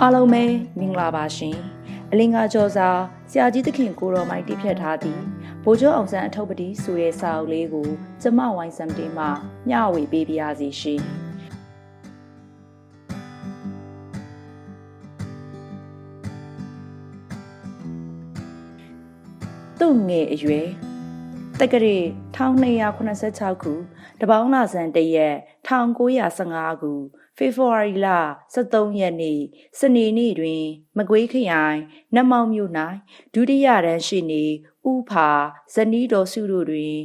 အားလုံးပဲမင်္ဂလာပါရှင်အလင်္ကာကျော်စာဆရာကြီးသခင်ကိုတော်မိုင်းတည်ဖြတ်ထားသည်ဘိုးကျော်အောင်ဆန်းအထုပ်ပတိဆိုတဲ့စာအုပ်လေးကိုကျမဝိုင်းစံတင်မှမျှဝေပေးပါရစေရှင်သူ့ငယ်အရွယ်တက္ကရာ1286ခုတပေါင်းလာဆန်တရက် 1915ခုဖေဖော်ဝါရီလ23ရက်နေ့စနေနေ့တွင် မကွေးခရိုင်နတ်မောင်မြို့၌ဒုတိယရန်ရှိနေဥဖာဇနီးတော်စုတို့တွင်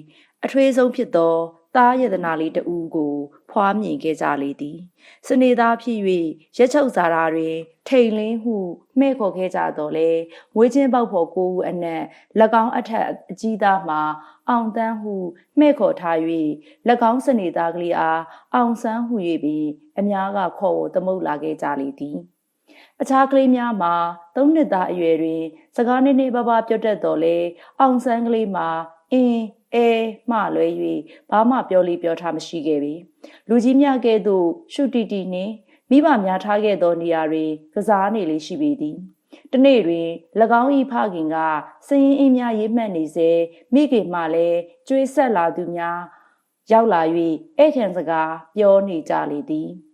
အထွေးဆုံးဖြစ်သော သားယတနာလေးတဦးကို ဖွားမြင်ခဲ့ကြလေသည်စနေသားဖြစ်၍ရက်ချုပ်စာရာတွင် ထိန်လင်းဟုမှဲ့ခေါ်ခဲ့ကြတော်လဲဝေးချင်းပေါက်ဖို့ကိုဦးအနက်၎င်းအထက်အကြီးသားမှာအောင်တန်းဟုမှဲ့ခေါ်ထား၍၎င်းစနေသားကလေးအားအောင်ဆန်းဟု၍ပင်အများကခေါ်ဝသမုတ်လာခဲ့ကြလေသည်အခြားကလေးများမှာသုံးနှစ်သားအရွယ်တွင် စကားနည်းနည်းပါးပါးပြောတတ်တော်လဲအောင်ဆန်းကလေးမှာအင်း အဲမှလွဲ၍ဘာမှပြောလေးပြောထားမရှိခဲ့ပေလူကြီးများကဲ့သို့ရှုတီတီနှင့်မိဘများထားခဲ့သောနေရာတွင်ကစားနေလေးရှိပေသည်တနေ့တွင်၎င်း၏ဖခင်ကစရင်အင်းများရေးမှတ်နေစေမိခင်မှလည်းကျွေးဆက်လာသူများ ရောက်လာ၍ဧကန်စကားပြောနေကြလေသည်၎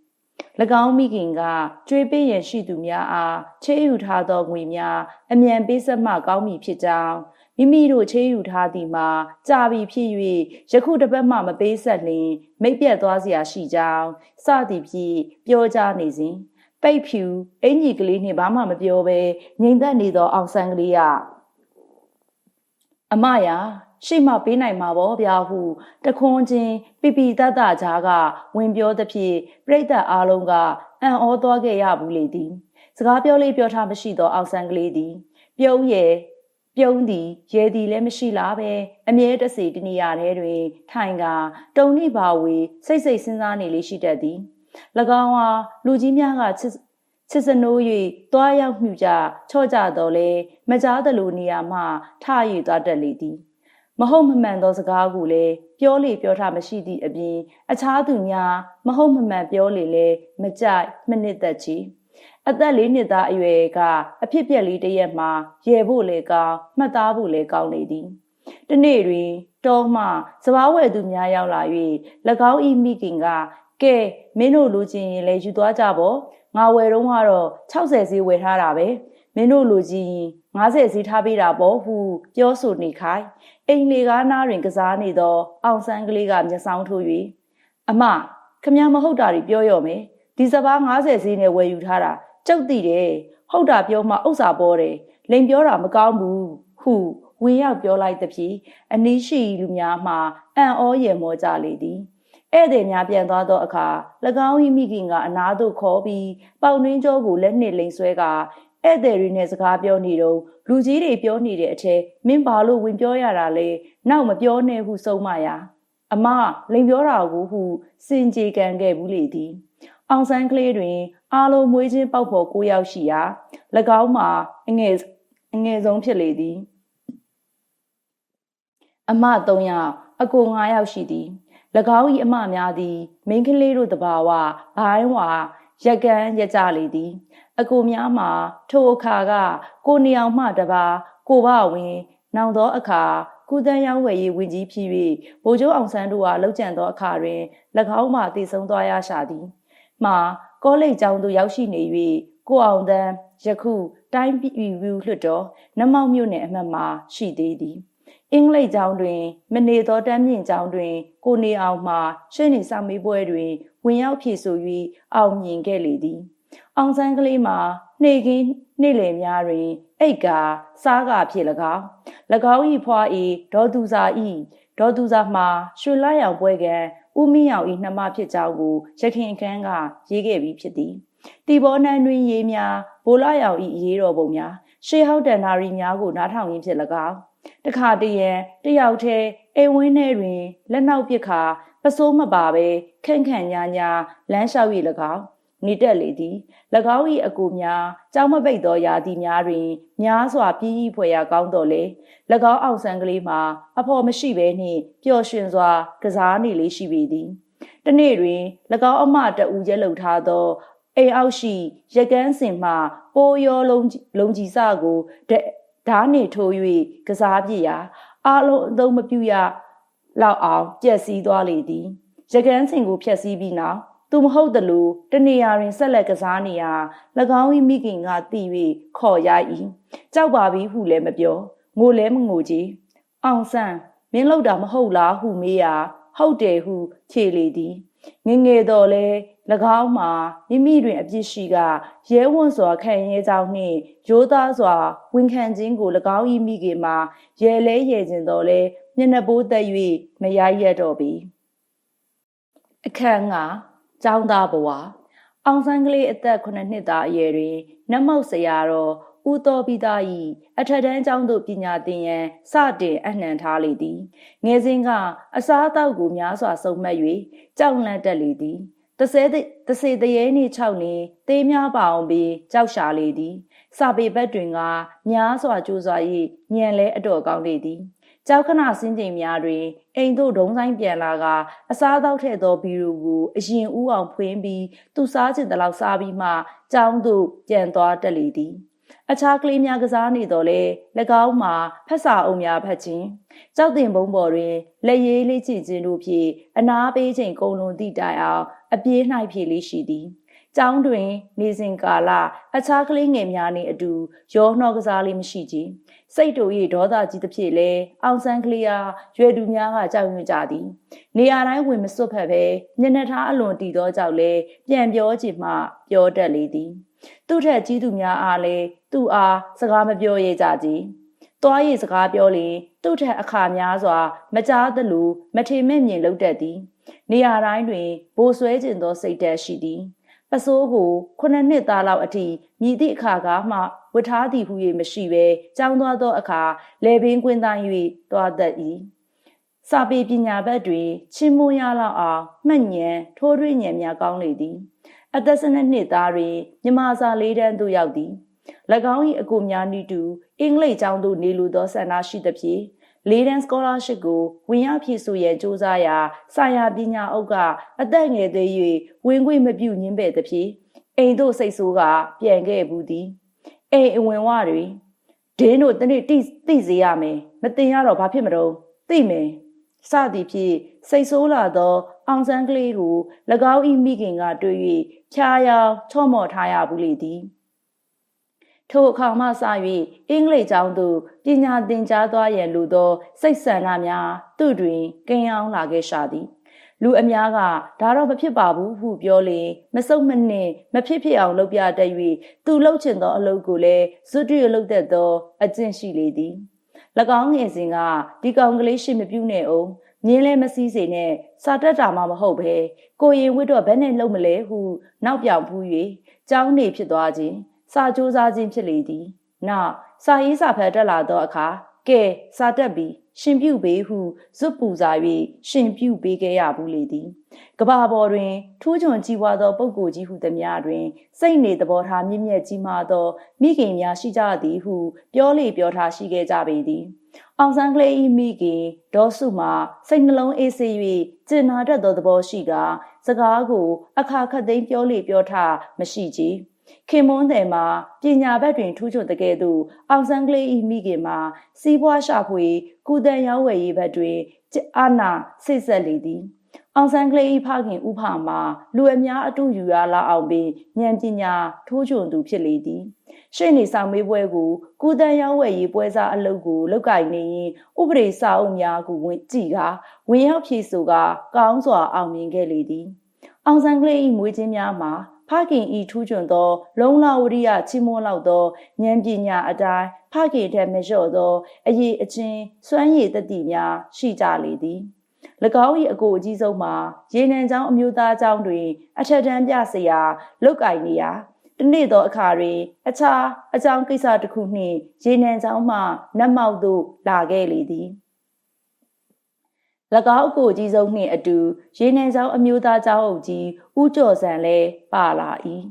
င်းမိခင်ကကျွေးပေးရန်ရှိသူများအားချေးယူထားသောငွေများအမြန်ပေးဆက်မှကောင်းမည်ဖြစ်ကြောင်းမိမိတို့ချေးယူထားသည်မှာကြာပြီဖြစ်၍ယခုတစ်ပတ်မှမပေးဆက်လျင်မိတ်ပြတ်သွားเสียရှိကြောင်းစသည်ဖြင့်ပြောကြားနေစဉ်ပိတ်ဖြူအင်ကြီးကလေးနှင့်ဘာမှမပြောဘဲငြိမ်သက်နေသောအောင်ဆန်းကလေးကအမယာ ရှိမှပေးနိုင်မှာပေါ့ဗျာဟုတခွန်းချင်းပြပြတတကြားကဝင်ပြောသဖြင့်ပြိတ္တအားလုံးကအံ့ဩသွားခဲ့ရဘူးလေသည်စကားပြောလေးပြောထားမရှိသောအောင်ဆန်းကလေးသည် ပြုံးရဲ့ပြုံးသည်ရဲသည်လည်းမရှိလားပဲအမြဲတစေတနေရာထဲတွင်ထိုင်ကတုံနိဘာဝေစိတ်စိတ်စဉ်းစားနေလေးရှိတတ်သည်၎င်းဟာလူကြီးများကချစ်ချစ်စနိုး၍တွားရောက်မှုကြချော့ကြတော်လဲမကြားသလိုနေရာမှထ၍သွားတတ်လေသည် မဟုတ်မမှန်သောစကားကိုလည်းပြောလေပြောထားမရှိသည့်အပြင်အခြားသူများမဟုတ်မမှန်ပြောလေလဲမကြိုက်မနစ်သက်ချီအသက်လေးနှစ်သားအရွယ်ကအဖြစ်ပြက်လေးတရက်မှာရဲဖို့လေကောင်းမှတ်သားဖို့လေကောင်းနေသည်တနေ့တွင်တောမှစဘာဝဲသူများရောက်လာ၍၎င်းဤမိခင်ကကဲမင်းတို့လိုချင်ရင်လည်းယူသွားကြပေါ့ငါဝယ်တော့ကတော့60ဈေးဝယ်ထားတာပဲမင်းတို့လိုချင်ရင်90ဈေးထားပေးတာပေါ့ဟုပြောဆိုနေခိုင်း အိမ်လေကားနားတွင်ကစားနေသော အောင်ဆန်းကလေးကမျက်စောင်းထိုး၍အမခမမဟုတ်တာတွေပြောရော်မယ်ဒီစဘာ90ဈေးနဲ့ဝယ်ယူထားတာကြုတ်တိတယ်ဟုတ်တာပြောမှဥစ္စာပေါ်တယ်လိန်ပြောတာမကောင်းဘူးဟုဝင်ရောက်ပြောလိုက်သဖြင့်အနည်းရှိလူများမှအံ့ဩရမောကြလေသည်ဧည့်သည်များပြန်သွားသောအခါ၎င်း၏မိခင်ကအနာသို့ခေါ်ပြီးပေါင်နှင်းကျောကိုလက်နှင့်လိန်ဆွဲက ဧည့်သည်တွေနဲ့စကားပြောနေတော့လူကြီးတွေပြောနေတဲ့အထက်မင်းဘာလို့ဝင်ပြောရတာလဲနောက်မပြောနဲ့ဟုဆုံးမရအမလိန်ပြောတာကိုဟုစင်ကြေကန်ခဲ့ဘူးလေသည်အောင်ဆန်းကလေးတွင်အားလုံးမွေးချင်းပေါက်ဖို့ကိုယောက်ရှိရာ၎င်းမှာအငယ်အငယ်ဆုံးဖြစ်လေသည်အမ3ယောက်အကို9ယောက်ရှိသည်၎င်း၏အမများသည်မိန်းကလေးတို့တဘာဝဘိုင်းဝါရက်ကန်းရကြလေသည် အကိုများမှာထိုအခါကကိုနေအောင်မှတပါကိုဘဝင်နောင်သောအခါကုသန်းရောင်းဝယ်ရေးဝင်ကြီးဖြစ်၍ဗိုလ်ချုပ်အောင်ဆန်းတို့အားလှုပ်ကြံသောအခါတွင်၎င်းမှတည်ဆုံသွားရရှာသည်မှာကောလိပ်ကျောင်းသို့ရောက်ရှိနေ၍ကိုအောင်တန်းယခုတိုင်းပြည်ဝူလွှတ်တော်နမောက်မြို့နယ်အမှတ်မှာရှိသေးသည်အင်္ဂလိပ်ကျောင်းတွင် မနေသောတမ်းမြင့်ကျောင်းတွင် ကိုနေအောင်မှရှင်းနေစာမေးပွဲတွင်ဝင်ရောက်ဖြည့်ဆို၍အောင်မြင်ခဲ့လေသည် အောင်ဆန်းကလေးမှာနှေကင်းနှိလေများတွင်အိတ်ကာစားကာဖြစ်၎င်း၎င်း၏ဖွာဤဒေါ်သူစာဤဒေါ်သူစာမှာရွှေလာရောင်ပွဲကံဦးမင်းရောင်ဤနှမဖြစ်ကြောင်းကိုရခင်ခန်းကရေးခဲ့ပြီးဖြစ်သည်တီဘောနန်းတွင်ရေးများဘိုလာရောင်ဤရေးတော်ပုံများရှေးဟောက်တန်နာရီများကိုနားထောင်ရင်းဖြစ်၎င်းတခါတရံတယောက်တည်းအိမ်ဝင်းထဲတွင်လက်နောက်ပစ်ခါပစိုးမပါပဲခန့်ခန့်ညာညာလမ်းလျှောက်၍၎င်း နေတက်လေသည်၎င်း၏အကူများကြောင်းမပိတ်သောယာတီများတွင်များစွာပြင်းဤဖွယ်ရာကောင်းတော်လေ၎င်းအောင်ဆန်းကလေးမှာအဖော်မရှိဘဲနှင့်ပျော်ရွှင်စွာကစားနေလေးရှိပေသည်တနေ့တွင်၎င်းအမတဦးရဲလှုပ်ထားသောအိမ်အောက်ရှိရကန်းစင်မှပိုးရောလုံးလုံးကြီးစကိုဓားနေထိုး၍ကစားပြရာအလုံးအသုံးမပြုရလောက်အောင်ပြက်စီးသွားလေသည်ရကန်းစင်ကိုဖျက်ဆီးပြီးနောက် သူမဟုတ်သလိုတနေရာတွင်ဆက်လက်ကစားနေရာ၎င်း၏မိခင်ကတည်၍ခေါ်ရ၏ကြောက်ပါပြီဟုလည်းမပြောငိုလဲမငိုကြည်အောင်ဆန်းမင်းလောက်တာမဟုတ်လားဟုမေးရာဟုတ်တယ်ဟုဖြေလေသည်ငငယ်တော်လဲ၎င်းမှာမိမိတွင်အပြစ်ရှိကရဲဝံ့စွာခံရဲကြောင်းနှင့်ရိုးသားစွာဝန်ခံခြင်းကို၎င်း၏မိခင်မှာရဲလဲရဲခြင်းတော်လဲမျက်နှာပိုးသက်၍မရရတော့ပြီအခန်းက ကျောင်းသားဘဝအောင်ဆန်းကလေးအသက်9နှစ်သားအရွယ်တွင်နတ်မောက်ဆရာတော်ဦးတော်ပိသား၏အထက်တန်းကျောင်းသို့ပညာသင်ရန်စတင်အနှံထားလေသည်ငယ်စဉ်ကအစားအသောက်ကိုများစွာစုံမှတ်၍ကြောက်လန့်တက်လေသည်တဆဲတစေတရေနှင့်၆လင်းသေးများပါအောင်ပြီးကြောက်ရှာလေသည်စာပေဘက်တွင်ကများစွာကြိုးစား၍ညံလဲအတော်ကောင်းလေသည် ကြောက်ခဏစင်းချိန်များတွင်အိမ်သို့ဒုံဆိုင်ပြန်လာကအစားသောက်ထည့်သောဘီရူကိုအရင်ဦးအောင်ဖွင့်ပြီးသူစားချင်တဲ့လောက်စားပြီးမှကျောင်းသို့ပြန်သွားတက်လေသည်အခြားကလေးများကစားနေတော့လေ၎င်းမှာဖက်စာအုံများဖက်ခြင်းကြောက်တင်ဘုံပေါ်တွင်လက်ရေးလေးချခြင်းတို့ဖြင့်အနာပေးချိန်ကုန်လွန်သည့်တိုင်အောင်အပြေး၌ဖြည့်လေးရှိသည် ကျောင်းတွင် နေစဉ်ကာလအခြားကလေးငယ်များနှင့်အတူရောနှောကစားလေးမရှိကြစိတ်တူ၏ဒေါသကြီးသဖြင့်လဲအောင်ဆန်းကလေးအားရွယ်သူများကကြောက်ရွံ့ကြသည်နေရာတိုင်းဝင်မစွတ်ဖက်ပဲညနေထားအလွန်တည်သောကြောက်လဲပြန်ပြောချင်မှပြောတတ်လေသည်သူ့ထက်ကြီးသူများအားလဲသူ့အားစကားမပြောရကြကြသွားရည်စကားပြောရင်သူ့ထက်အခါများစွာ မကြားသလိုမထေမဲ့မြင်လုပ်တတ်သည်နေရာတိုင်းတွင်ဘိုးဆွဲကျင်သောစိတ်ဓာတ်ရှိသည် ပစိုးကိုခုနှစ်နှစ်သားလောက်အထိမြည်သည့်အခါကမှဝတ်ထားသည်ဟု၍မရှိဘဲကြောင်းသွားသောအခါလေပင်ကွင်းတိုင်း၍သွားတတ်၏စာပေပညာဘက်တွင်ချင်းမွန်းရလောက်အောင်မှတ်ဉဏ်ထိုးထွင်းဉဏ်များကောင်းလေသည်အသက်၁၂နှစ်သားတွင်မြမစာလေးတန်းသို့ရောက်သည်၎င်း၏အကူများနည်းတူအင်္ဂလိပ်ကျောင်းသို့နေလိုသောဆန္ဒရှိသဖြင့် လေးတန်း scholarship ကိုဝင်ရောက်ဖြည့်ဆို့ရန်စူးစမ်းရာစာယာပညာအုပ်ကအသက်ငယ်သေး၍ဝင်ခွင့်မပြုညင်းပဲ့သဖြင့်အိမ်သို့စိတ်ဆိုးကပြန်ခဲ့ဘူးသည်အိမ်အဝင်ဝတွင်ဒင်းတို့တနေ့တိသိစေရမယ်မတင်ရတော့ဘာဖြစ်မလို့သိမယ်စသည်ဖြင့်စိတ်ဆိုးလာသောအောင်ဆန်းကလေးကို၎င်း၏မိခင်ကတွေ့၍ဖြားယောင်ချော့မော့ထားရဘူးလေသည် ထိုအခါမှစ၍အင်္ဂလိပ်ကျောင်းသို့ပညာသင်ကြားသွားရန်လိုသော စိတ်ဆန္ဒများသူ့တွင်ကိန်းအောင်လာခဲ့ရှာသည်လူအများကဒါတော့မဖြစ်ပါဘူးဟုပြောလေမစုံမနှင့်မဖြစ်ဖြစ်အောင်လုပ်ပြတတ်၍သူလှုပ်ချင်သောအလုပ်ကိုလည်းဇွတ်တူလှုပ်တတ်သောအကျင့်ရှိလေသည်၎င်းငယ်စဉ်ကဒီကောင်ကလေးရှိမပြုတ်နဲ့အောင်မြင်းလဲမစည်းစေနဲ့စာတက်တာမှမဟုတ်ပဲကိုရင်ဝတ်တော့ဘယ်နဲ့လုံမလဲဟုနောက်ပြောင်ဖူး၍ကြောင်းနေဖြစ်သွားခြင်း စာကြိုးစားခြင်းဖြစ်လေသည်နောက်စာရေးစာဖတ်တက်လာသောအခါကဲစာတက်ပြီးရှင်ပြုပေးဟုဇွတ်ပူစာ၍ရှင်ပြုပေးခဲ့ရဘူးလေသည်ကဘာပေါ်တွင်ထူးချွန်ကြီးပွားသောပုဂ္ဂိုလ်ကြီးဟုသည်များတွင် စိတ်နေသဘောထားမြင့်မြတ်ကြီးမားသော မိခင်များရှိကြသည်ဟု ပြောလေပြောထားရှိခဲ့ကြပေသည်အောင်ဆန်းကလေးဤမိခင်ဒေါ်စုမှာစိတ်နှလုံးအေးဆေး၍ကျင်နာတတ်သောသဘောရှိကစကားကိုအခါခတ်သိမ်းပြောလေပြောထားမရှိကြည် ခင်မွန်းတယ်မှာပညာဘက်တွင် ထူးချွန်တဲ့ကဲ့သို့အောင်ဆန်းကလေးဤမိခင်မှာစီးပွားရှာဖွေကုသရောင်းဝယ်ရေးဘက်တွင်အာနာစိတ်ဆက်လေသည်အောင်ဆန်းကလေးဤဖခင်ဥဖာမှာလူအများအတူယူရလာအောင်ပင်ဉာဏ်ပညာထိုးချွန်သူဖြစ်လေသည်ရှေ့နေဆောင်မေးပွဲကိုကုသရောင်းဝယ်ရေးပွဲစားအလုပ်ကိုလောက်ကင်နေရင်ဥပဒေစာအုပ်များကိုဝင်ကြည့်ကဝင်ရောက်ဖြေဆိုကကောင်းစွာအောင်မြင်ခဲ့လေသည်အောင်ဆန်းကလေးဤမွေးခြင်းများမှာ ဖခင်ဤထူးချွန်သော လုံလဝရိယချီးမွမ်းလောက်သောဉာဏ်ပညာအတိုင်းဖခင်ထက်မလျော့သောအရေးအချင်းစွမ်းရည်တတိများရှိကြလေသည်၎င်း၏အကိုအကြီးဆုံးမှာရေနံချောင်းအမျိုးသားကျောင်းတွင် အထက်တန်းပြဆရာလုတ်ကင်နေရာတနေ့သောအခါတွင်အခြားအကြောင်းကိစ္စတစ်ခုနှင့်ရေနံချောင်းမှနတ်မောက်သို့လာခဲ့လေသည်၎ င်းအကိုကြီးဆုံးနှင့်အတူရေနံကျောင်းအမျိုးသားကျောင်းအုပ်ကြီးဦးကျော်စံလည်းပါလာ၏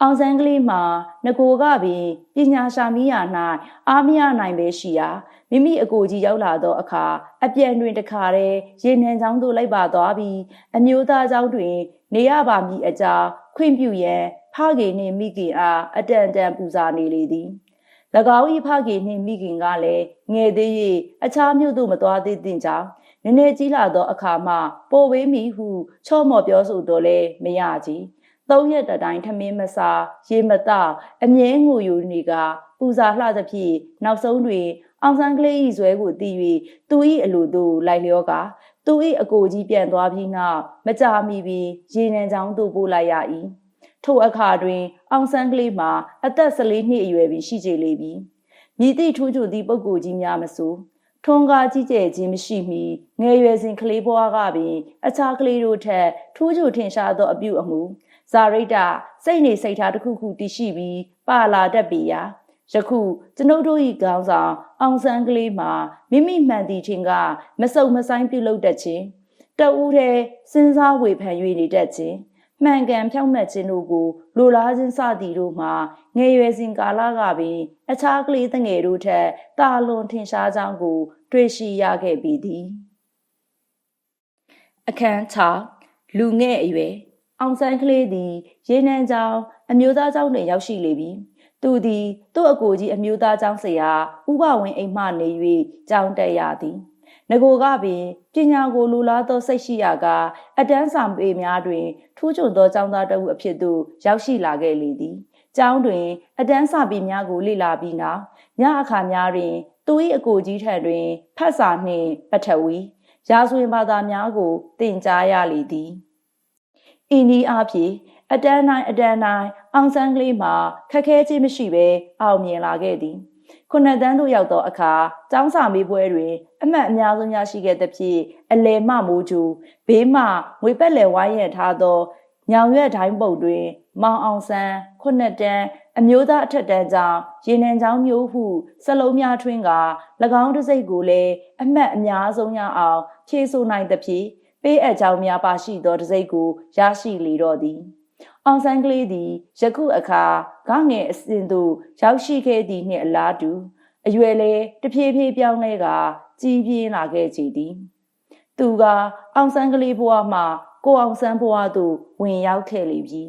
အောင်စံကလေးမှာငကိုကပင်ပညာရှာမိရ၌အားမရနိုင်ပဲရှိရာမိမိအကိုကြီးရောက်လာသောအခါအပြန်တွင်တခါတည်းရေနံချောင်းသို့လိုက်ပါသွားပြီးအမျိုးသားကျောင်းတွင် နေရပါမည်အကြောင်းခွင့်ပြုရန်ဖဖခင်နှင့်မိခင်အားအတန်တန်ပူဇာနေလေသည်၎င်း၏ဖခင်နှင့်မိခင်ကလည်းငယ်သေး၍အခြားမြို့သို့မသွားသေးသင့်ကြောင်း နည်းနည်းကြီးလာသောအခါမှပိုဝေးမီဟုချော့မော်ပြောဆိုတော့လဲမရကြီးသုံးရက်တတိုင်းထမင်းမစားရေမတောက်အမြဲငိုယူနေကပူဇာလှသဖြင့်နောက်ဆုံးတွင်အောင်ဆန်းကလေး၏ဇွဲကိုတီး၍သူ၏အလိုသို့လိုက်လျောကသူ၏အကိုကြီးပြန်သွားပြီးနောက်မကြာမီပင်ရေနံချောင်းသို့ပို့လိုက်ရ၏ထိုအခါတွင် အောင်ဆန်းကလေးမှာအသက်14နှစ်အရွယ်ပင်ရှိကြလေပြီမြည်သည့်ထူးချွန်သည့်ပုဂ္ဂိုလ်ကြီးများမဆို ထွန်းကားကြီးကျယ်ခြင်းမရှိမီငယ်ရွယ်စဉ်ကလေးဘွားကပင်အခြားကလေးတို့ထက်ထူးချွန်ထင်ရှားသောအပြုအမူဇာရိတစိတ်နေစိတ်ထားတစ်ခုခုတည်ရှိပြီးပါလာတတ်ပေရာယခုကျွန်ုပ်တို့၏ခေါင်းဆောင်အောင်ဆန်းကလေးမှာမိမိမှန်သည့်ထင်ကမစုံမဆိုင်ပြုလုပ်တတ်ခြင်းတအူးတဲ့စဉ်းစားဝေဖန်၍နေတတ်ခြင်း မှန်ကန်ဖြောင့်မတ်ခြင်းတို့ကိုလိုလားခြင်းစသည်တို့မှာငယ်ရွယ်စဉ်ကာလကပင် အခြားကလေးငယ်တို့ထက်တာလွန်ထင်ရှားကြောင်းကို တွေ့ရှိရခဲ့ပြီသည်အခန်း6လူငယ်အရွယ်အောင်ဆန်းကလေးသည် ရေနံကြောင်အမျိုးသားကျောင်းတွင်ရောက်ရှိလေပြီသူသည်သူ့အကိုကြီးအမျိုးသားကျောင်းဆရာဥပဝင်းအိမ်မှနေ၍ကျောင်းတက်ရသည်ငကိုကပင်ပညာကိုလူလားသောစိတ်ရှိရာကအတန်းဆောင်ပေများတွင် ထူးချွန်သောကျောင်းသားတဦးအဖြစ်သို့ရောက်ရှိလာခဲ့လေသည်ကျောင်းတွင် အတန်းစာပေများကိုလေ့လာပြီးနောက်ညအခါများတွင်သူ၏အကိုကြီးထံတွင်ဖတ်စာနှင့်ပထဝီရာဇဝင်ဘာသာများကိုသင်ကြားရလေသည်ဤနည်းအားဖြင့်အတန်းတိုင်းအတန်းတိုင်းအောင်ဆန်းကလေးမှာခက်ခဲခြင်းမရှိဘဲအောင်မြင်လာခဲ့သည် ခုနှစ်တန်းသို့ရောက်သောအခါကျောင်းစာမေးပွဲတွင်အမှတ်အများဆုံးရရှိခဲ့သဖြင့်အလယ်မှမိုးကျူဘေးမှငွေပက်လယ်ဝိုင်းရထားသောညောင်ရွက်တိုင်းပုတ်တွင် မောင်အောင်ဆန်းခုနှစ်တန်းအမျိုးသားအထက်တန်းကြောင့်ရေနံချောင်းမျိုးဟုစလုံးများထွင်းက၎င်းတစိတ်ကိုလည်းအမှတ်အများဆုံးရအောင်ဖြည့်ဆို့နိုင်သဖြင့်ပေးအပ်ကြောင်းများပါရှိသောတစိတ်ကိုရရှိလေတော့သည် အောင်ဆန်းကလေးသည်ယခုအခါကငယ်အစဉ်သို့ရောက်ရှိခဲ့သည်နှင့်အလားတူအရွယ်လည်းတဖြည်းဖြည်းပြောင်းလဲကကြီးပြင်းလာခဲ့ကြသည်သူကအောင်ဆန်းကလေးဘဝမှကိုအောင်ဆန်းဘဝသို့ဝင်ရောက်ခဲ့လေပြီ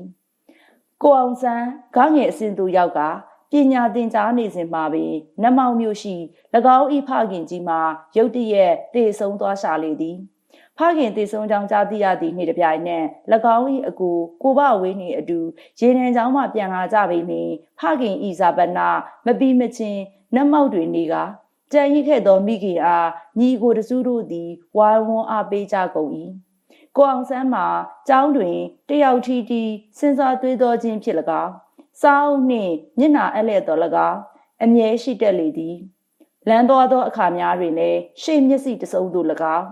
ကိုအောင်ဆန်းကငယ်အစဉ်သို့ရောက်ကပညာသင်ကြားနေစဉ်မှာပင်နမောင်မျိုးရှိ၎င်းဤဖခင်ကြီးမှာရုတ်တရက်တည်ဆုံသွားရှာလေသည် ဖခင်တည်ဆုံကြောင်းကြားသိရသည့်နေ့တစ်ပြိုင်နက်၎င်း၏အကူကိုဘဝေးနေအတူရေနံချောင်းမှပြန်လာကြပေနေဖခင်ဤဇာပနာမပြီးမချင်းနတ်မောက်တွေနေကကြံရစ်ခဲ့သောမိခင်အားညီကိုတစုတို့သည်ဝိုင်းဝန်းအားပေးကြကုန်၏ကိုအောင်ဆန်းမှာကျောင်းတွင်တယောက်ထီတီစဉ်းစားသွေးသောခြင်းဖြစ်၎င်းစောင်းနှင့်မျက်နာအလဲ့တော်၎င်းအမြဲရှိတတ်လေသည်လမ်းသွားသောအခါများတွင်လည်းရှေ့မျက်စိတစုံသို့၎င်း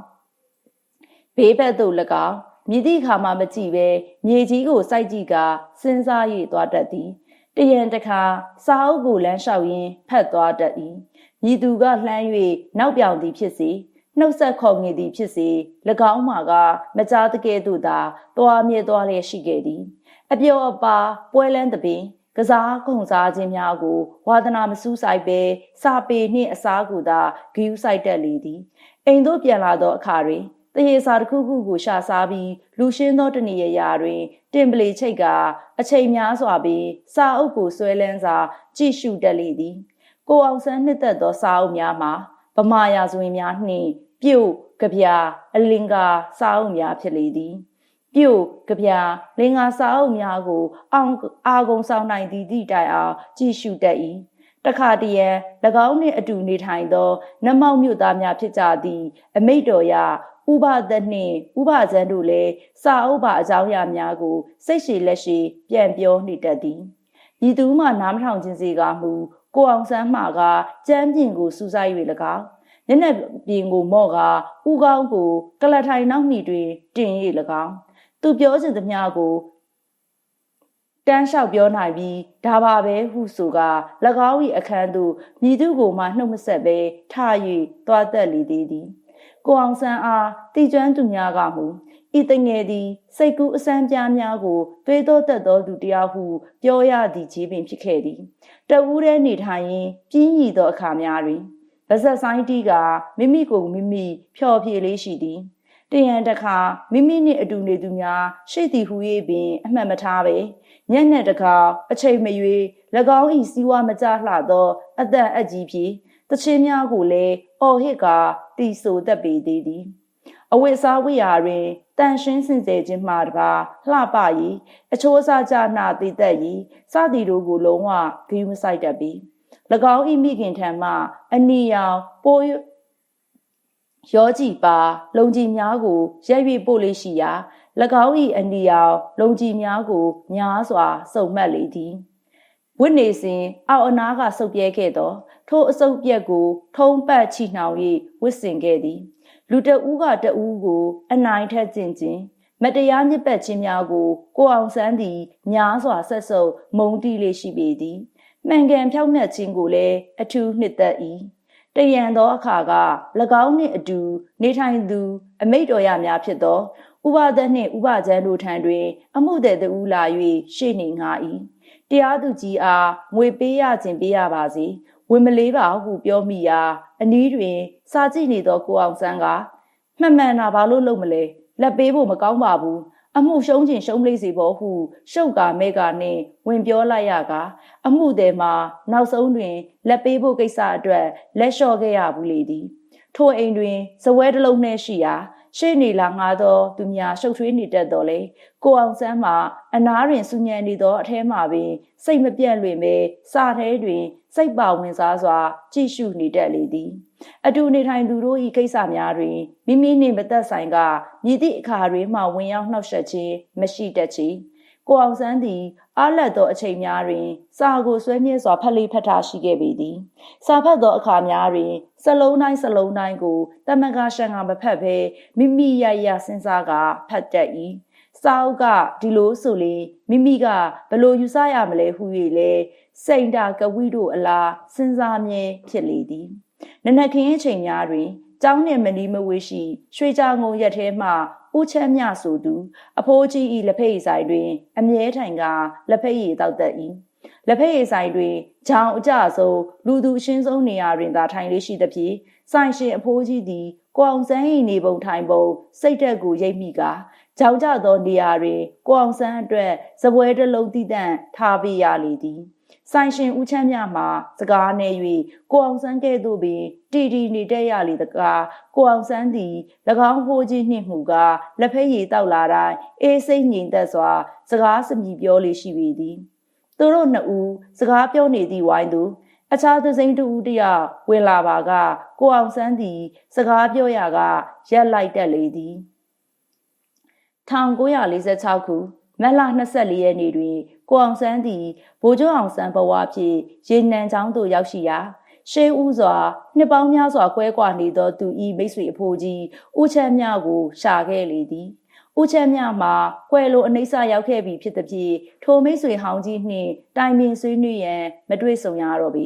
ဘေးဘက်သို့၎င်းမြည်သည့်အခါမှမကြည့်ပဲမြေကြီးကိုစိုက်ကြည့်ကစဉ်းစား၍သွားတတ်သည်တရံတခါစာအုပ်ကိုလမ်းလျှောက်ရင်းဖတ်သွားတတ်၏မြည်သူကလှမ်း၍နောက်ပြောင်သည်ဖြစ်စေနှုတ်ဆက်ခေါ်ငည်သည်ဖြစ်စေ၎င်းမှာကမကြားတကဲ့သို့သာသွားမြဲသွားလျက်ရှိခဲ့သည်အပြောအပါပွဲလန်းသပင်ကစားကုံစားခြင်းများကိုဝါသနာမစူးဆိုင်ပဲစာပေနှင့်အစားကူသာဂယူးဆိုင်တက်လေသည်အိမ်သို့ပြန်လာသောအခါတွင် တရေစာတစ်ခုခုကိုရှာစားပြီးလူရှင်းသောတနေရရာတွင် တင်ပလီချိတ်ကအချိန်များစွာပြီးစာအုပ်ကိုဆွဲလန်းစာကြည့်ရှုတက်လေသည်ကိုအောင်ဆန်းနှစ်သက်သောစာအုပ်များမှာဗမာရာဇဝင်များနှင့်ပြုတ်ကြပြအလင်္ကာစာအုပ်များဖြစ်လေသည်ပြုတ်ကြပြလင်္ကာစာအုပ်များကိုအောင်အာကုံဆောင်နိုင်သည့်သည့်တိုင်အောင်ကြည့်ရှုတတ်၏ တခါတည်းရန်၎င်းနှင့်အတူနေထိုင်သောနမောက်မြို့သားများဖြစ်ကြသည့်အမိတ်တော်ရဥပသက်နှင့်ဥပဇန်တို့လည်းစာအုပ်ပါအကြောင်းအရာများကို စိတ်ရှည်လက်ရှည်ပြန်ပြောနေတတ်သည်ဤသူမှနားမထောင်ခြင်းစေကမူကိုအောင်ဆန်းမှာကကြမ်းပြင်ကိုစူးစိုက်၍၎င်းညနေပြင်ကိုမော့ကဥကောင်းကို ကလထိုင်နောက်မိတွင်တင်၍၎င်းသူပြောခြင်းသမျှကို တန်းလျှောက်ပြောနိုင်ပြီးဒါပါပဲဟုဆိုက၎င်း၏အခန်းသို့မြည်သူကိုမှနှုတ်မဆက်ပဲထား၍သွားသက်လေသေးသည်ကိုအောင်ဆန်းအားတည်ကျွမ်းသူများကမူဤတငယ်သည်စိတ်ကူးအစမ်းပြားများကိုတွေးသောတတ်သောသူတယောက်ဟုပြောရသည်ကြီးပင်ဖြစ်ခဲ့သည်တဝူးတဲ့နေထိုင်ရင်ပြင်းရည်သောအခါများတွင်ဗဇက်ဆိုင်တီကမိမိကိုမိမိဖျော်ဖြေလေးရှိသည် တရန်တခါမိမိနှင့်အတူနေသူများရှိသည်ဟူ၍ပင် အမှတ်မထားပဲညက်နဲ့တခါအချိန်မရွေ၎င်း၏စီးဝါမကြလှသောအသက်အကြီးဖြင့်တချင်းများကိုလည်းအော်ဟစ်ကာတီဆိုတတ်ပေသေးသည်အဝိစားဝိရာတွင်တန်ရှင်းစင်ကြယ်ခြင်းမှတပါလှပ၏အချိုးအစားကြနာတည်သက်၏စသည်တို့ကိုလုံးဝဂိမ်းမဆိုင်တတ်ပြီ၎င်း၏မိခင်ထံမှအနီရောင်ပိုး ရောကြည်ပါလုံကြီးများကိုရက်၍ပို့လေးရှိရာ၎င်း၏အနီရောင်လုံကြီးများကိုများစွာစုံမှတ်လေသည်ဝိနေစဉ်အောက်အနားကဆုပ်ပြဲခဲ့သော ထိုအဆုပ်ပြက်ကို ထုံးပတ်ချီနှောင်၍ဝစ်စင်ခဲ့သည် လူတဦးကတဦးကို အနိုင်ထက်ကျင်ချင်းမတရားညစ်ပတ်ခြင်းများကိုကိုအောင်ဆန်းသည်များစွာဆက်ဆုပ်မုံတီးလေးရှိပေသည်မှန်ကန်ဖြောက်မြတ်ခြင်းကိုလည်းအထူးနှစ်သက်၏ တရံသောအခါက၎င်းနှင့်အတူ နေထိုင်သူ အမိတ်တော်ရများဖြစ်သောဥပဒနှင့်ဥပကျန်းတို့ထံတွင် အမှုတဲ့တူလာ၍ရှေ့နေငါ၏တရားသူကြီးအားငွေပေးရခြင်းပေးရပါစေဝင်မလေးပါဟုပြောမိရာအနီးတွင် စာကြည့်နေသောကိုအောင်ဆန်းကမှန်မှန်တာဘာလို့လုပ်မလဲလက်ပေးဖို့မကောင်းပါဘူး အမှုရှုံးခြင်းရှုံးလေးစီပေါ်ဟုရှုပ်ကာမဲကာနှင့်ဝင်ပြောလိုက်ရကအမှုသည်မှာနောက်ဆုံးတွင်လက်ပေးဖို့ကိစ္စအတွက်လက်လျှော့ခဲ့ရဘူးလေသည်ထိုအိမ်တွင်ဇပွဲတစ်လုံးနှင့်ရှိရာရှေ့နေလာငါသောသူများရှုပ်ထွေးနေတတ်တော်လေကိုအောင်ဆန်းမှာအနားတွင်စူညံနေသောအထဲမှပင်စိတ်မပြတ်လွင်ပဲစာထဲတွင် စိတ်ပါဝင်စားစွာ ကြည့်ရှုနေတတ်လေသည်အတူနေထိုင်သူတို့၏ကိစ္စများတွင်မိမိနှင့်မသက်ဆိုင်ကမြည်သည့်အခါတွင်မှဝင်ရောက်နှောက်ယှက်ခြင်းမရှိတတ်ချေကိုအောင်ဆန်းသည်အားလက်သောအချိန်များတွင် စာကိုဆွဲမြဲစွာဖတ်လေးဖတ်ထားရှိခဲ့ပေသည်စာဖတ်သောအခါများတွင်စလုံးတိုင်းစလုံးတိုင်းကိုတမန်ကရှန်ကမဖတ်ဘဲမိမိရရစဉ်းစားကဖတ်တတ်၏ စာအုပ်ကဒီလိုဆိုလေမိမိကဘလို့ယူဆရမလဲဟု၍လေစိန်တာကဝိတို့အလားစဉ်းစားမြဲဖြစ်လေသည်နနခင်းအချိန်များတွင်ကျောင်းနှင့်မနီးမဝေးရှိရွှေကြာငုံရက်ထဲမှဦးချမ်းမြဆိုသူအဖိုးကြီးဤလက်ဖက်ရည်ဆိုင်တွင် အမြဲထိုင်ကလက်ဖက်ရည်တောက်တတ်၏လက်ဖက်ရည်ဆိုင်တွင်ဂျောင်အကြဆုံးလူသူအရှင်းဆုံးနေရာတွင်သာထိုင်လေးရှိသဖြင့်ဆိုင်ရှင်အဖိုးကြီးသည်ကိုအောင်ဆန်း၏နေပုံထိုင်ပုံစိတ်တက်ကိုရိပ်မိက ကြောင်ကြသောနေရာတွင်ကိုအောင်ဆန်းအတွက်စပွဲတစ်လုံးတည်တံ့ထားပေးရလေသည်ဆိုင်ရှင်ဦးချမ်းမြမှာစကားနေ၍ကိုအောင်ဆန်းကဲ့သို့ပင်တီတီနေတတ်ရလေတကားကိုအောင်ဆန်းသည်၎င်းဟိုးကြီးနှင့်မှုကလက်ဖက်ရည်တောက်လာတိုင်းအေးစိတ်ငြိမ်သက်စွာ စကားစမြည်ပြောလေးရှိပေသည်သူတို့နှစ်ဦးစကားပြောနေသည့်ဝိုင်းသူအခြားသူစိမ့်တူတယောက်ဝင်လာပါကကိုအောင်ဆန်းသည် စကားပြောရကရက်လိုက်တက်လေသည် 1946ခုမက်လ24ရက်နေ့တွင်ကိုအောင်ဆန်းသည်ဗိုလ်ချုပ်အောင်ဆန်းဘဝဖြင့်ရေနံချောင်းသို့ရောက်ရှိရာရှေးဦးစွာနှစ်ပေါင်းများစွာကွဲကွာနေသောသူဤမိတ်ဆွေအဖိုးကြီးဦးချမ်းမြကိုရှာခဲ့လေသည်ဦးချမ်းမြမှာကွယ်လိုအနှိမ့်ဆရောက်ခဲ့ပြီဖြစ်သည်ဖြင့်ထိုမိတ်ဆွေဟောင်းကြီးနှင့်တိုင်ပင်ဆွေးနွေးရန်မတွေ့ဆုံရတော့ပြီ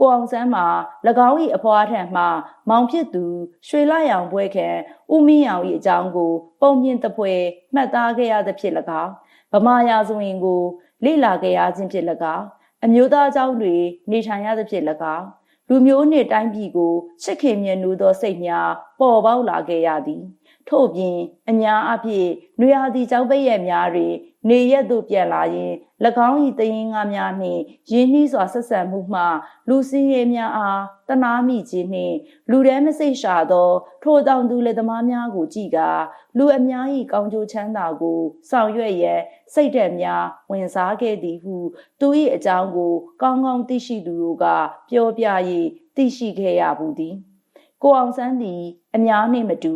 ကိုအောင်ဆန်းမှာ၎င်း၏အဖွားထံမှမောင်ဖြစ်သူရွှေလရောင်ပွဲခံဦးမင်းရောင်၏အကြောင်းကို ပုံမြင့်တပွဲမှတ်သားခဲ့ရသဖြင့်၎င်းဗမာရာဇဝင်ကိုလေ့လာခဲ့ရခြင်းဖြင့်၎င်းအမျိုးသားအကြောင်းတွေနေထိုင်ရသဖြင့်၎င်းလူမျိုးနှင့်တိုင်းပြည်ကိုချစ်ခင်မြတ်နိုးသောစိတ်များပေါ်ပေါက်လာခဲ့ရသည် ထို့ပြင်အများအပြည့်နွေရာသီကြောက်ပိတ်ရများတွင် နေရက်သို့ပြန်လာရင်၎င်း၏တရင်ကားများနှင့်ရင်းနှီးစွာဆက်ဆံမှုမှ လူစင်းရဲများအားတနာမိခြင်းနှင့် လူတဲမစိတ်ရှာသော ထိုတောင်သူလက်သမားများကိုကြည်ကာလူအများ၏ကောင်းကျိုးချမ်းသာကိုဆောင်ရွက်ရန်စိတ်ဓာတ်များဝင်စားခဲ့သည်ဟု သူ၏အကြောင်းကို ကောင်းကောင်းသိရှိသူတို့ကပြောပြ၍သိရှိခဲ့ရဘူးသည်ကိုအောင်ဆန်းသည် အများနှင့်မတူ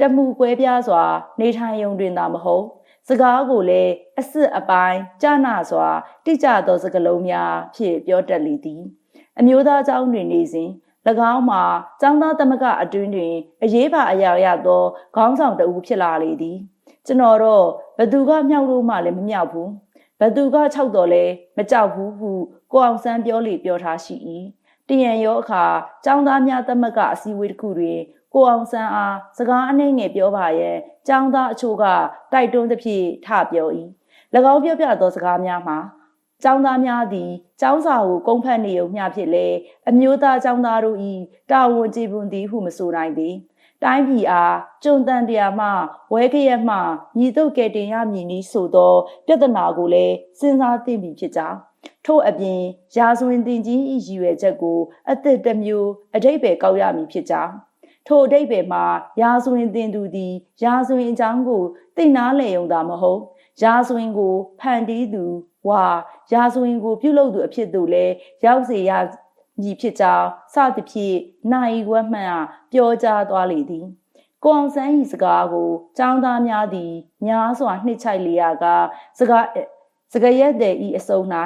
တမှုကွဲပြားစွာ နေထိုင်ယုံတွင်သာမဟုတ် စကားကိုလည်းအစစ်အပိုင်းကြာနာစွာတိကျသောစကားလုံးများဖြင့်ပြောတတ်လေသည်အမျိုးသားเจ้าတွင်နေစဉ်၎င်းမှာចောင်းသားသမဂအတွင်းတွင်အရေးပါအရာရသောခေါင်းဆောင်တဦးဖြစ်လာလေသည်ကျွန်တော်တော့ဘသူကမြောက်လို့မှလည်းမမြောက်ဘူးဘသူက၆တော်လဲမကြောက်ဘူးဟုကိုအောင်ဆန်းပြောလေပြောထားရှိ၏တရံရောအခါចောင်းသားများသမဂအစည်းအဝေးတစ်ခုတွင် ကိုအောင်ဆန်းအားစကားအနှဲငယ်ပြောပါရဲ့ចောင်းသားအချို့ကတိုက်တွန်းသဖြင့်ထပြော၏၎င်းပြောပြသောစကားများမှာကျောင်းသားများသည်ကျောင်းစာကိုကုန်းဖက်နေုံမျှဖြစ်လေအမျိုးသားကျောင်းသားတို့၏တာဝန်ကျေပွန်သည်ဟုမဆိုနိုင်သည်တိုင်းပြည်အားကျွန်းတန်တရားမှဝဲကရက်မှမြည်တို့ကဲတင်ရမည်နည်းဆိုသောပြဿနာကိုလည်းစဉ်းစားသိပြီဖြစ်ကြောင်းထို့အပြင်ရာဇဝင်တင်ကြီး၏ရည်ရွယ်ချက်ကိုအသစ်တစ်မျိုးအတိတ်ပဲကောက်ရမည်ဖြစ်ကြောင်း ထိုအတိတ်ပဲမှာရာဇဝင်တင်သူသည်ရာဇဝင်အကြောင်းကိုသိနာလေုံသာမဟုတ်ရာဇဝင်ကိုဖန်တီးသူဝါရာဇဝင်ကိုပြုလုပ်သူအဖြစ်သို့လည်းရောက်စေရမည်ဖြစ်ကြောင်းစသဖြင့်နိုင်ဝက်မှန်ပြောကြားသွားလေသည်ကိုအောင်ဆန်း၏စကားကိုចောင်းသားများသည်များစွာနှစ်ချိုက်လျာကစကားစကားရက်တဲ့ဤအစုံ၌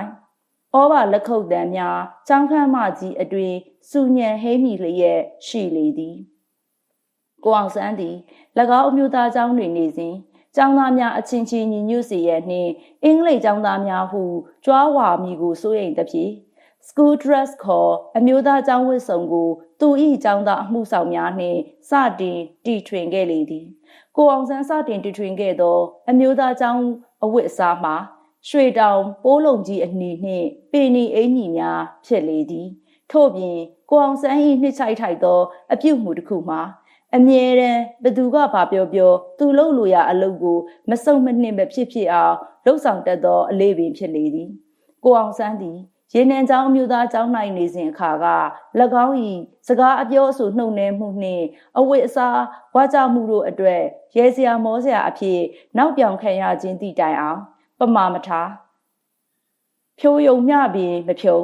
ဩဘာလက်ခုပ်တံများចောင်းခမ်းမကြီးအတွင်စူညံဟဲမိလျက်ရှိလေသည် ကိုအောင်စန်းသည်၎င်းအမျိုးသားကျောင်းတွင်နေစဉ်ကျောင်းသားများအချင်းချင်းညီညွတ်စေရနှင့်အင်္ဂလိပ်ကျောင်းသားများဟုကြွားဝါမိကိုစိုးရိမ်သဖြင့် school dress ခေါ်အမျိုးသားကျောင်းဝတ်စုံကိုသူ၏ကျောင်းသားအမှုဆောင်များနှင့်စတင်တီထွင်ခဲ့လေသည်ကိုအောင်စန်းစတင်တီထွင်ခဲ့သော အမျိုးသားကျောင်းအဝတ်အစားမှာရွှေတောင်ပိုးလုံကြီးအနီနှင့်ပေနီအင်ကြီးများဖြစ်လေသည် ထို့ပြင်ကိုအောင်စန်း၏နှစ်ချိုက်ထိုက်သော အပြုတ်မှုတစ်ခုမှာ အမြဲတမ်းဘသူကဘာပြောပြောသူလှုပ်လို့ရအလုပ်ကိုမစုံမနှင့်မဖြစ်ဖြစ်အောင်လှုပ်ဆောင်တတ်သောအလေးပင်ဖြစ်လေသည်ကိုအောင်ဆန်းသည်ရေနံချောင်းမျိုးသားကျောင်း၌နေစဉ်အခါက၎င်း၏စကားအပြောအဆိုနှုတ်နယ်မှုနှင့်အဝတ်အစားဝါကြမှုတို့အတွက်ရဲစရာမောစရာအဖြစ်နောက်ပြောင်ခံရခြင်းတည်တိုင်အောင်ပမာမထားဖြိုးယုံမျှပင်မဖြုံ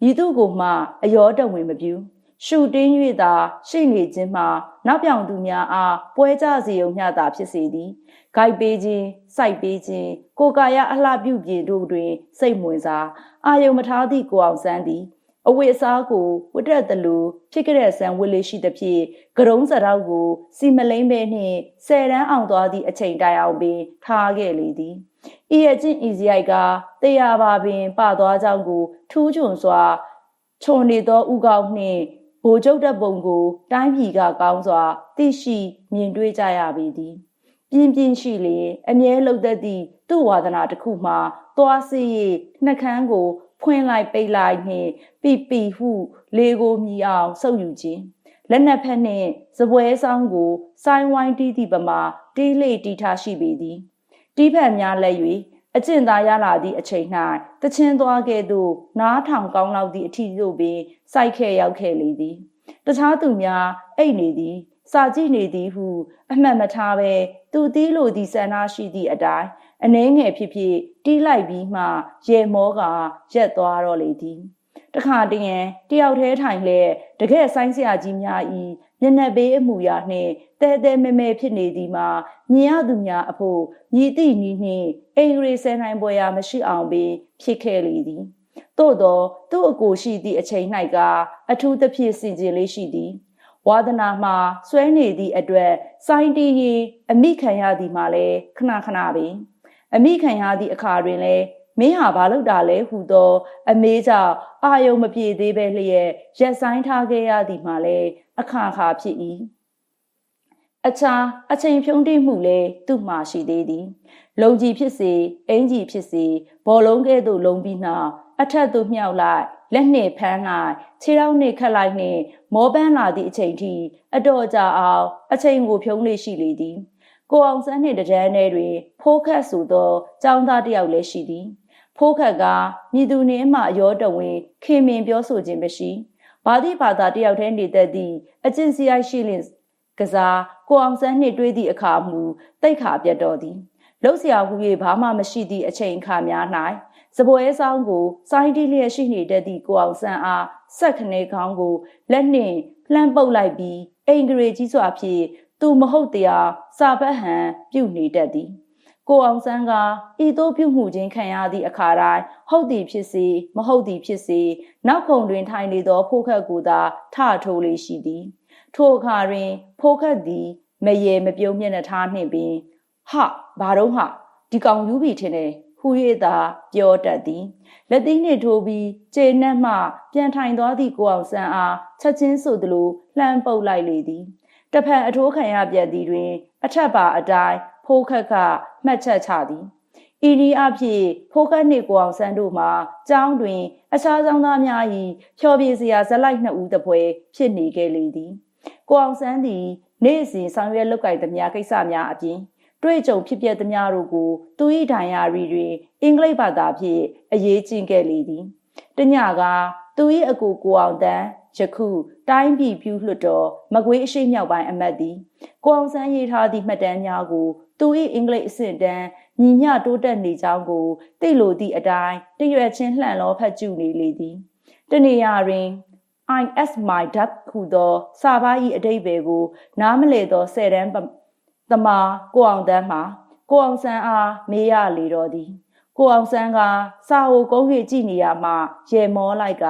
မြည်သူကိုမှအယောတဝင်မပြူရှုတင်း၍သာရှိနေခြင်းမှာ နောက်ပြောင်သူများအားပွဲကြစီုံမျှသာဖြစ်စေသည်ဂိုက်ပေးခြင်းစိုက်ပေးခြင်းကိုကာယအလှပြုပြင်တို့တွင် စိတ်ဝင်စားအာယုံမထားသည့်ကိုအောင်ဆန်းသည်အဝိအစားကိုဝတ်တက်တယ်လို့ဖြစ်ကြတဲ့ဆန်ဝတ်လေးရှိသဖြင့်ကရုံးစရောက်ကို စီမလိမ့်ပဲနှင့်ဆယ်တန်းအောင်သွားသည့်အချိန်တိုင်အောင်ပင်ထားခဲ့လေသည်ဤရဲ့ချင်းဤစရိုက်ကတရားပါပင်ပသွားကြောင်းကို ထူးချွန်စွာခြုံနေသောဥကောက်နှင့် ဗိုလ်ချုပ်တပ်ပုံကို တိုင်းပြည်ကကောင်းစွာသိရှိမြင်တွေ့ကြရပေသည်ပြင်းပြင်းရှိလေအမြဲလှုပ်သက်သည့်သူ့ဝါဒနာတစ်ခုမှာသွားစီ၍နှကန်းကို ဖွင့်လိုက်ပိတ်လိုက်နှင့်ပီပီဟု လေကိုမြည်အောင်ဆုပ်ယူခြင်းလက်နက်ဖက်နှင့်စပွဲဆောင်ကိုစိုင်းဝိုင်းတီးသည့်ပမာတီးလေတီထားရှိပေသည်တီးဖက်များလက်၍ အကျင့်သာရလာသည့်အချိန်၌တချင်းသွားကဲ့သို့နားထောင်ကောင်းလောက်သည့်အထီသို့ပင်စိုက်ခဲ့ရောက်ခဲ့လေသည်တခြားသူများအိတ်နေသည်စာကြည့်နေသည်ဟု အမှတ်မထားဘဲသူသီးလိုသည့်ဆန္ဒရှိသည့်အတိုင်းအနှဲငယ်ဖြစ်ဖြစ်တီးလိုက်ပြီးမှရေမောကရက်သွားတော့လေသည်တခါတည်းရင်တယောက်တည်းထိုင်လဲတကယ်ဆိုင်ဆရာကြီးများဤ မျက်နှာပေးအမူအရာနှင့်တဲတဲမဲမဲဖြစ်နေသည်မှာမြင်ရသူများအဖို့မြည်သည့်နီးနှင့်အိမ်ရီဆယ်နိုင်ပွဲရာမရှိအောင်ပင်ဖြစ်ခဲ့လေသည်သို့သောသူ့အကိုရှိသည့်အချိန်၌ကအထူးသဖြင့်စင်ကြယ်လေးရှိသည်ဝါဒနာမှာဆွဲနေသည့်အတွက်စိုင်းတီးရင်အမိခံရသည်မှာလည်းခဏခဏပင်အမိခံရသည့်အခါတွင်လည်း မင်းဟာဘာလုပ်တာလဲဟူသော အမေးကြောင့်အာယုံမပြေသေးပဲလျက်ရက်ဆိုင်ထားခဲ့ရသည်မှာလည်းအခါခါဖြစ်၏အခြားအချိန်ဖြုံးတိမှုလည်းသူ့မှာရှိသေးသည်လုံကြီးဖြစ်စေအင်ကြီးဖြစ်စေဘောလုံးကဲ့သို့လုံပြီးနောက်အထက်သို့မြှောက်လိုက်လက်နှင့်ဖမ်းလိုက်ခြေထောက်နှင့်ခတ်လိုက်နှင့် မောပန်းလာသည့်အချိန်ထိအတော်ကြာအောင်အချိန်ကိုဖြုံးလေးရှိလေသည်ကိုအောင်စန်းနှင့်တကြမ်းထဲတွင်ဖိုးခတ်ဆိုသောចောင်းသားတစ်ယောက်လည်းရှိသည် ဖိုးခတ်ကမြည်သူနှင့်မှအယောတဝင်ခင်မင်ပြောဆိုခြင်းမရှိဘာတိဘာသာတယောက်တည်းနေတတ်သည့်အကျင့်စီရိုက်ရှိလင်ကစားကိုအောင်စန်းနှင့်တွေးသည့်အခါမူတိတ်ခါပြတ်တော်သည်လှုပ်ရှားဟု၍ဘာမှမရှိသည့်အချိန်အခါများ၌စပွဲဆောင်ကိုစိုင်းတီးလျက်ရှိနေတတ်သည့်ကိုအောင်ဆန်းအားဆက်ခနေခေါင်းကိုလက်နှင့်လှမ်းပုတ်လိုက်ပြီးအိမ်ဂရေကြီးစွာဖြင့်သူမဟုတ်တရားစာပတ်ဟန်ပြုတ်နေတတ်သည် ကိုအောင်ဆန်းကဤသို့ပြုမှုခြင်းခံရသည့်အခါတိုင်းဟုတ်သည်ဖြစ်စေမဟုတ်သည်ဖြစ်စေနောက်ခုံတွင်ထိုင်နေသော ဖိုးခတ်ကိုသာထထိုးလေးရှိသည်ထိုအခါတွင် ဖိုးခတ်သည်မရေမပြုံးမျက်နှာထားနှင့်ပင်ဟာဘာတော့ဟာဒီကောင်ယူပြီထင်တယ်ဟူ၍သာပြောတတ်သည်လက်သိနှင့်ထိုးပြီးကျေနပ်မှပြန်ထိုင်သွားသည့်ကိုအောင်ဆန်းအားချက်ချင်းဆိုသလိုလှမ်းပုတ်လိုက်လေသည်တဖန်အထိုးခံရပြက်သည်တွင် အထက်ပါအတိုင်း ဖိုးခက်ကမှတ်ချက်ချသည်ဤနည်းအဖြစ်ဖိုးခက်နှင့်ကိုအောင်ဆန်းတို့မှာကျောင်းတွင် အခြားကျောင်းသားများ၏ဖျော်ဖြေစရာဇလိုက်နှစ်ဦးတပွဲဖြစ်နေခဲ့လေသည်ကိုအောင်ဆန်းသည်နေ့စဉ်ဆောင်ရွက်လုပ်ကိုင်သမျှကိစ္စများအပြင်တွေ့ကြုံဖြစ်ပျက်သမျှတို့ကိုသူ၏ဒိုင်ယာရီတွင်အင်္ဂလိပ်ဘာသာဖြင့်အရေးကျင့်ခဲ့လေသည်။တညကသူ၏အကူကိုအောင်တန်းယခုတိုင်းပြည်ပြုလွှတ်တော်မကွေးအရှိမြောက်ပိုင်းအမတ်သည်ကိုအောင်ဆန်းရေးထားသည့်မှတ်တမ်းများကို သူ၏အင်္ဂလိပ်အဆင့်တန်းညီမျှတိုးတက်နေကြောင်းကိုသိလိုသည့်အတိုင်းတရွက်ချင်းလှန်လောဖတ်ကျူနေလေသည်တနေရာတွင် I as my dad ခုသောစာပါ၏အတိတ်ပဲကို နားမလည်သောဆယ်တန်းသမားကိုအောင်တန်းမှာကိုအောင်ဆန်းအားမေးရလေတော့သည်ကိုအောင်ဆန်းကစာအုပ်ကုန်း၍ကြည်နေရမှရေမောလိုက်က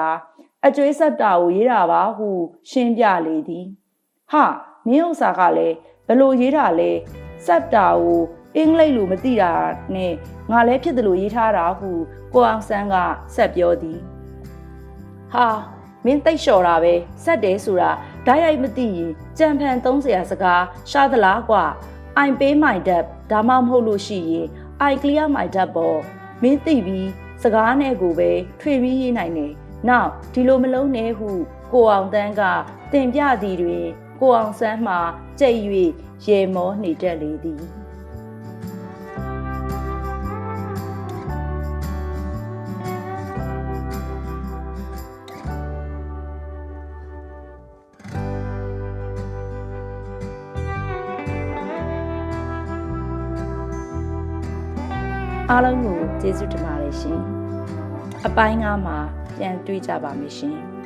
အကျွေးဆက်တာကိုရေးတာပါဟုရှင်းပြလေသည်ဟာမင်းဥစ္စာကလည်းဘလို့ရေးတာလဲ ဆက်တာကိုအင်္ဂလိပ်လိုမသိတာနဲ့ငါလည်းဖြစ်တယ်လို့ရေးထားတာဟုကိုအောင်ဆန်းကဆက်ပြောသည်ဟာမင်းသိပ်လျှော်တာပဲဆက်တယ်ဆိုတာဓာတ်ရိုက်မသိရင်ကြံဖန်30စကားရှားသလားကွာ I pay my debt ဒါမှမဟုတ်လို့ရှိရင် I clear my debt ပေါ့မင်းသိပြီးစကားနဲ့ကိုပဲထွေပြီးရေးနိုင်တယ်နောက်ဒီလိုမလုံးနဲ့ဟုကိုအောင်တန်းကတင်ပြသည်တွင် ကိုအောင်ဆန်းမှကြိတ်၍ရေမောနေတတ်လေသည်အားလုံးကိုကျေးဇူးတင်ပါတယ်ရှင်။အပိုင်းငါမှာပြန်တွေ့ကြပါမယ်ရှင်။